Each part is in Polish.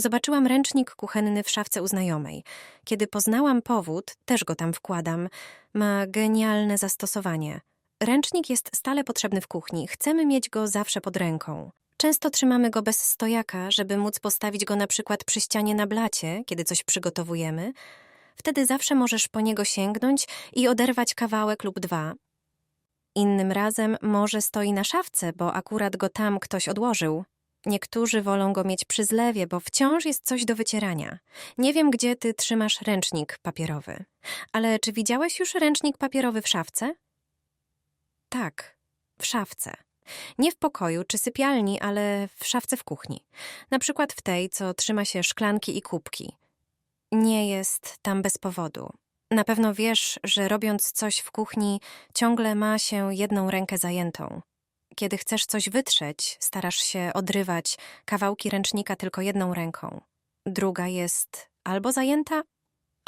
Zobaczyłam ręcznik kuchenny w szafce u znajomej. Kiedy poznałam powód, też go tam wkładam. Ma genialne zastosowanie. Ręcznik jest stale potrzebny w kuchni. Chcemy mieć go zawsze pod ręką. Często trzymamy go bez stojaka, żeby móc postawić go na przykład przy ścianie na blacie, kiedy coś przygotowujemy. Wtedy zawsze możesz po niego sięgnąć i oderwać kawałek lub dwa. Innym razem może stoi na szafce, bo akurat go tam ktoś odłożył. Niektórzy wolą go mieć przy zlewie, bo wciąż jest coś do wycierania. Nie wiem, gdzie ty trzymasz ręcznik papierowy. Ale czy widziałeś już ręcznik papierowy w szafce? Tak, w szafce. Nie w pokoju czy sypialni, ale w szafce w kuchni. Na przykład w tej, co trzyma się szklanki i kubki. Nie jest tam bez powodu. Na pewno wiesz, że robiąc coś w kuchni, ciągle ma się jedną rękę zajętą. Kiedy chcesz coś wytrzeć, starasz się odrywać kawałki ręcznika tylko jedną ręką. Druga jest albo zajęta,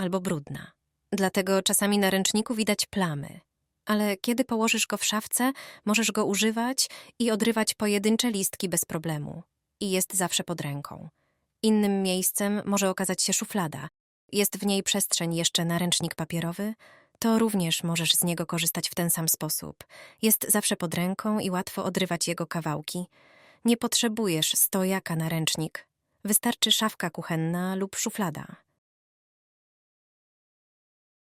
albo brudna. Dlatego czasami na ręczniku widać plamy. Ale kiedy położysz go w szafce, możesz go używać i odrywać pojedyncze listki bez problemu. I jest zawsze pod ręką. Innym miejscem może okazać się szuflada. Jest w niej przestrzeń jeszcze na ręcznik papierowy, to również możesz z niego korzystać w ten sam sposób. Jest zawsze pod ręką i łatwo odrywać jego kawałki. Nie potrzebujesz stojaka na ręcznik. Wystarczy szafka kuchenna lub szuflada.